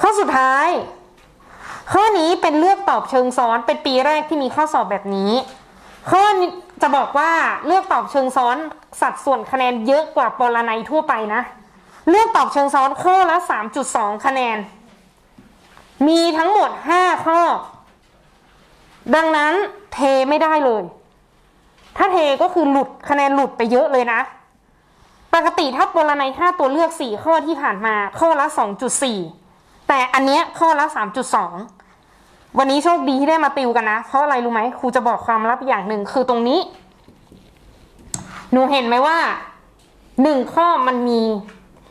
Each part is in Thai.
ข้อสุดท้าย ข้อนี้เป็นเลือกตอบเชิงซ้อนเป็นปีแรกที่มีข้อสอบแบบนี้ ข้อจะบอกว่าเลือกตอบเชิงซ้อนสัดส่วนคะแนนเยอะกว่าปรนัยทั่วไปนะ เลือกตอบเชิงซ้อนข้อละ 3.2 คะแนน มีทั้งหมด 5 ข้อ ดังนั้นเทไม่ได้เลย ถ้าเทก็คือหลุดคะแนนหลุดไปเยอะเลยนะ ปกติถ้าปรนัย5ตัวเลือก 4 ข้อที่ผ่านมาข้อละ 2.4 แต่อันเนี้ยข้อละ3.2วันนี้โชคดีที่ได้มาติวกันนะ เพราะอะไรรู้ไหมครูจะบอกความลับอย่างหนึ่งคือตรงนี้ หนูเห็นไหมว่าหนึ่งข้อมันมี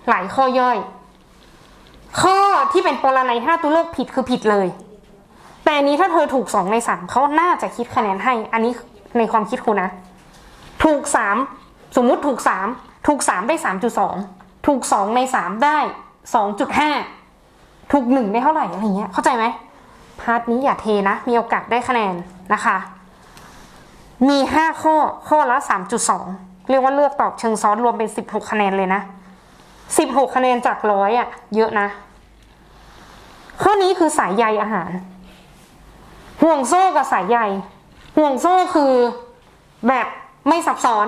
หลายข้อย่อย ข้อที่เป็นปรนัยห้าตัวเลือกผิดคือผิดเลย แต่นนี้ถ้าเธอถูกสองในสามเขาน่าจะคิดคะแนนให้ อันนี้ในความคิดครูนะ ถูกสามสมมุติถูกสามถูกสามได้สามจุดสองถูกสองในสามได้สองจุดห้า ถูกหนึ่งได้เท่าไหร่อะไรเงี้ยเข้าใจไหมพาร์ทนี้อย่าเทนะ มีโอกาสได้คะแนนนะคะ มีห้าข้อข้อละสามจุดสองเรียกว่าเลือกตอบเชิงซ้อนรวมเป็นสิบหกคะแนนเลยนะสิบหกคะแนนจากร้อยอะเยอะนะ ข้อนี้คือสายใยอาหาร ห่วงโซ่กับสายใย ห่วงโซ่คือแบบไม่ซับซ้อน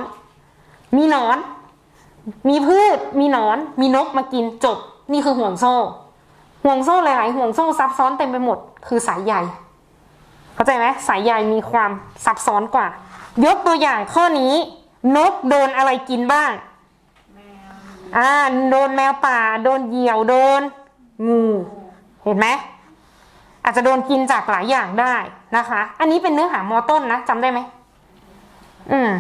มีนอน มีพืช มีนอน มีนกมากินจบ นี่คือห่วงโซ่ ห่วงโซ่หลายๆห่วงโซ่ซับซ้อนเต็มไปหมด คือสายใยเข้าใจไหมสายใยมีความซับซ้อนกว่า ยกตัวอย่างข้อนี้ นกโดนอะไรกินบ้างอ่าโดนแมวป่า โดนเหยี่ยวโดนงูเห็นไหมอาจจะโดนกินจากหลายอย่างได้นะคะ อันนี้เป็นเนื้อหามอต้นนะจำได้ไหมอืม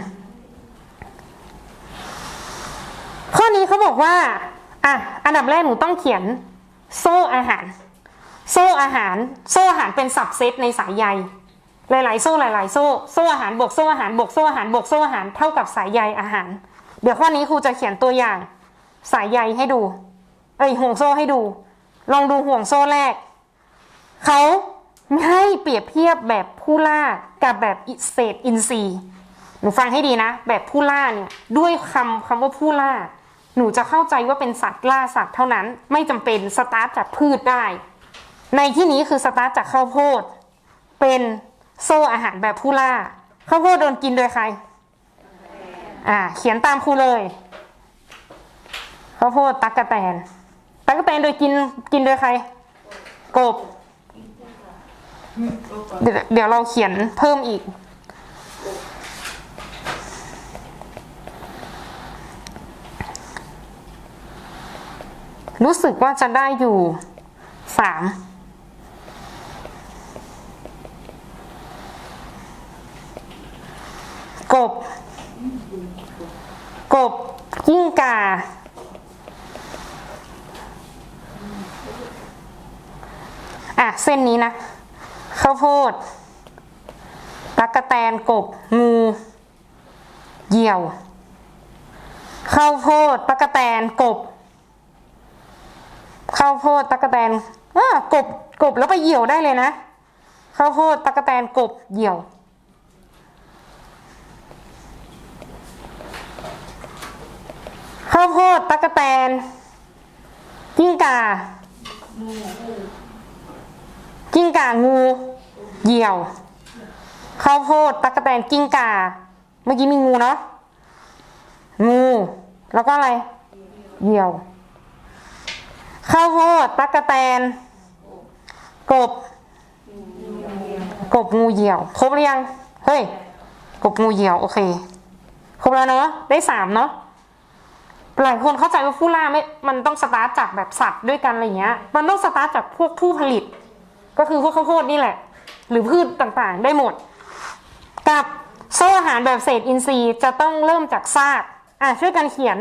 ข้อนี้เขาบอกว่า อะ อันดับแรกหนูต้องเขียน โซ่อาหาร โซ่อาหาร โซ่อาหารเป็นสับเซตในสายใย หลาย ๆ โซ่หลาย ๆ โซ่ โซ่อาหารบวกโซ่อาหารบวกโซ่อาหารบวกโซ่อาหารเท่ากับสายใยอาหาร เดี๋ยวข้อนี้ครูจะเขียนตัวอย่าง สายใยให้ดู เอ้ยห่วงโซ่ให้ดู ลองดูห่วงโซ่แรก เขาให้เปรียบเทียบแบบผู้ล่ากับแบบอิเศษอินทรีย์หนูฟังให้ดีนะ แบบผู้ล่าเนี่ยด้วยคำคำว่าผู้ล่า หนูจะเข้าใจว่าเป็นสัตว์ล่าสัตว์เท่านั้นไม่จำเป็นสตาร์ทจากพืชได้ ในที่นี้คือสตาร์ทจากข้าวโพด เป็นโซ่อาหารแบบผู้ล่าข้าวโพดโดนกินโดยใคร อ่า เขียนตามครูเลยข้าวโพดตักกะแตนตักกะแตนโดยกินกินโดยใคร กบ เดี๋ยวเราเขียนเพิ่มอีก รู้สึกว่าจะได้อยู่สามกบ กบกิ้งก่าอะ เส้นนี้นะ ข้าวโพดตักกะแตนกบ งูเหยี่ยว ข้าวโพดตักกะแตนกบ ข้าวโพดตักะแตนอ่ากบกบแล้วไปเหี่ยวได้เลยนะข้าวโพดตักะแตนกบเหี่ยว ข้าวโพดตักะแตนกิ้งก่ากิ้งก่างูเหี่ยว ข้าวโพดตักะแตนกิ้งก่าเมื่อกี้มีงูเนาะงู แล้วก็อะไร เหยี่ยว ข้าวโพดตักกะแตน กบ กบงูเหี่ยว ครบหรือยัง เฮ้ย กบงูเหี่ยว โอเค ครบแล้วเนาะ ได้สามเนาะ หลายคนเข้าใจว่าผู้ล่าไม่ มันต้องสตาร์ทจากแบบสัตว์ด้วยกันอะไรเงี้ย มันต้องสตาร์ทจากพวกผู้ผลิต ก็คือพวกข้าวโพดนี่แหละ หรือพืชต่างๆ ได้หมด กับโซ่อาหารแบบเศษอินทรีย์จะต้องเริ่มจากซาก อะช่วยกันเขียน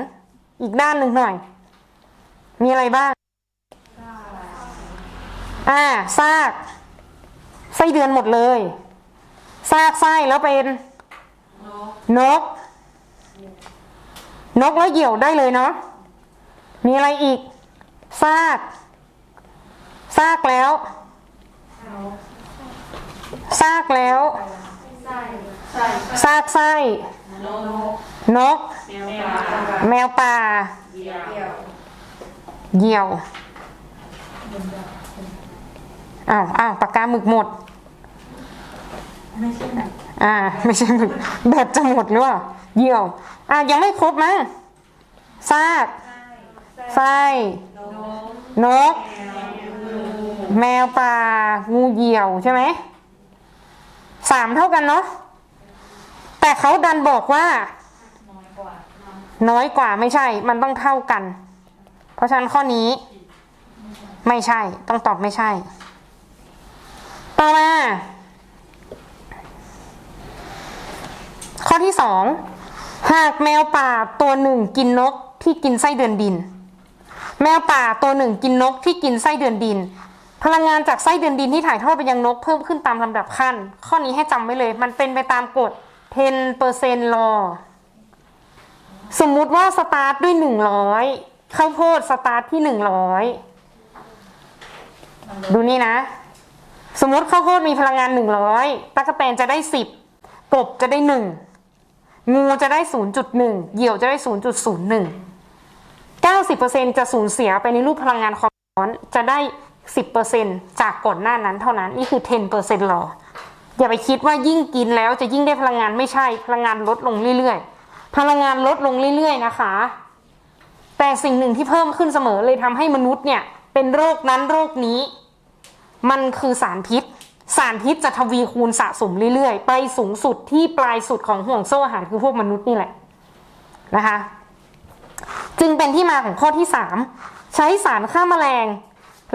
อีกด้านหนึ่งหน่อย มีอะไรบ้าง อ่าซากไส้เดือนหมดเลยซากไส้แล้วเป็นนก นกแล้วเหี่ยวได้เลยเนาะมีอะไรอีกซากซากแล้วซากแล้วซากไส้นก แมวป่าเหยี่ยว อ้าวอ้าวปากกาหมึกหมด ไม่ใช่แบบอ่า ไม่ใช่หมึกแบตจะหมดหรือเปล่าเหี่ยวอะยังไม่ครบมั้งซากไส้นก แมวป่า งูเหยี่ยวใช่ไหมสามเท่ากันเนาะแต่เขาดันบอกว่า น้อยกว่าน้อยกว่าไม่ใช่ มันต้องเท่ากัน เพราะฉะนั้นข้อนี้ ไม่ใช่ ต้องตอบไม่ใช่ ต่อมา ข้อที่สองหากแมวป่าตัวหนึ่งกินนกที่กินไส้เดือนดิน แมวป่าตัวหนึ่งกินนกที่กินไส้เดือนดิน พลังงานจากไส้เดือนดินที่ถ่ายทอดไปยังนกเพิ่มขึ้นตามลำดับขั้น ข้อนี้ให้จำไว้เลย มันเป็นไปตามกฎ 10% law สมมุติว่าสตาร์ทด้วยหนึ่งร้อยข้าวโพดสตาร์ทที่หนึ่งร้อยดูนี่นะ สมมติข้าวโพดมีพลังงานหนึ่งร้อยตะกแตนจะได้สิบกบจะได้หนึ่งงูจะได้ศูนย์จุดหนึ่งเหยี่ยวจะได้ศูนย์จุดศูนย์หนึ่งเก้าสิบเปอร์เซ็นจะสูญเสียไปในรูปพลังงานความร้อนจะได้สิบเปอร์เซ็นจากก่อนหน้านั้นเท่านั้น นี่คือ 10เปอร์เซ็นต์หรอ อย่าไปคิดว่ายิ่งกินแล้วจะยิ่งได้พลังงานไม่ใช่ พลังงานลดลงเรื่อยๆ พลังงานลดลงเรื่อยๆ นะคะ แต่สิ่งหนึ่งที่เพิ่มขึ้นเสมอเลยทำให้มนุษย์เนี่ยเป็นโรคนั้นโรคนี้ มันคือสารพิษ สารพิษจะทวีคูณสะสมเรื่อยๆ ไปสูงสุดที่ปลายสุดของห่วงโซ่อาหารคือพวกมนุษย์นี่แหละนะคะ จึงเป็นที่มาของข้อที่สามใช้สารฆ่าแมลง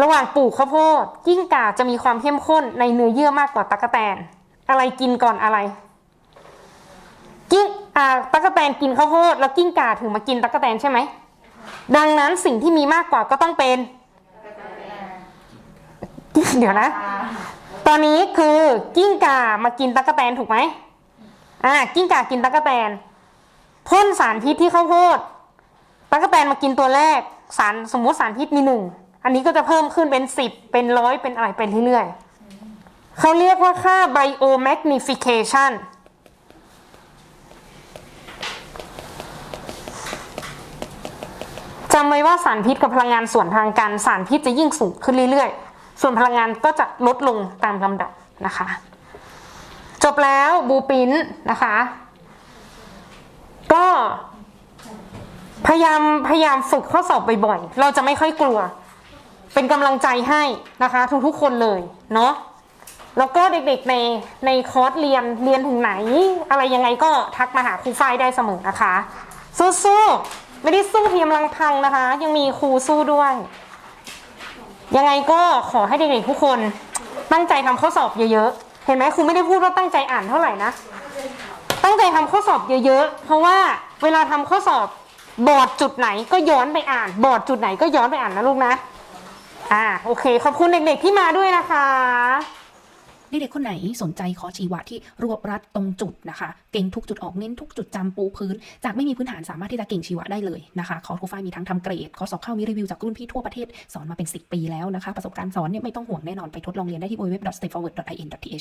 ระหว่างปลูกข้าวโพดกิ้งก่าจะมีความเข้มข้นในเนื้อเยื่อมากกว่าตั๊กแตน อะไรกินก่อนอะไร กิ้งอ่าตั๊กแตนกินข้าวโพดแล้วกิ้งก่าถึงมากินตั๊กแตนใช่ไหมดังนั้นสิ่งที่มีมากกว่าก็ต้องเป็น เดี๋ยวนะ ตอนนี้คือกิ้งก่ามากินตั๊กแตนถูกไหมอ่ากิ้งก่ากินตั๊กแตนพ่นสารพิษที่ข้าวโพดตั๊กแตนมากินตัวแรกสารสมมติสารพิษมีหนึ่งอันนี้ก็จะเพิ่มขึ้นเป็นสิบเป็นร้อยเป็นอะไรไปเรื่อยๆเขาเรียกว่าค่า biomagnification จำไว้ว่าสารพิษกับพลังงานส่วนทางกัน สารพิษจะยิ่งสูงขึ้นเรื่อยๆ ส่วนพลังงานก็จะลดลงตามลำดับนะคะ จบแล้วบูปินนะคะ ก็พยายามพยายามฝึกข้อสอบบ่อยๆ เราจะไม่ค่อยกลัว เป็นกำลังใจให้นะคะ ทุกๆคนเลยเนาะแล้วก็เด็กๆในในคอร์สเรียนเรียนถึงไหน อะไรยังไงก็ทักมาหาครูฝ้ายได้เสมอนะคะ สู้ๆไม่ได้สู้เพียงลำพังนะคะ ยังมีครูสู้ด้วย ยังไงก็ขอให้เด็กๆทุกคนตั้งใจทำข้อสอบเยอะๆ เห็นไหมครูไม่ได้พูดว่าตั้งใจอ่านเท่าไหร่นะ ตั้งใจทำข้อสอบเยอะๆ เพราะว่าเวลาทำข้อสอบบอร์ดจุดไหนก็ย้อนไปอ่าน บอร์ดจุดไหนก็ย้อนไปอ่านนะลูกนะ อ่าโอเค ขอบคุณเด็กๆที่มาด้วยนะคะ เด็กๆคนไหนสนใจขอชีวะที่รวบรัดตรงจุดนะคะ เก่งทุกจุดออกเน้นทุกจุดจำปูพื้น จากไม่มีพื้นฐานสามารถที่จะเก่งชีวะได้เลยนะคะคอร์สครูฟ้ายมีทั้งทำเกรดคอร์สสอบเข้ามีรีวิวจากรุ่นพี่ทั่วประเทศสอนมาเป็น 10 ปีแล้วนะคะ ประสบการณ์สอนเนี่ยไม่ต้องห่วงแน่นอนไปทดลองเรียนได้ที่ www.stepforward.in.th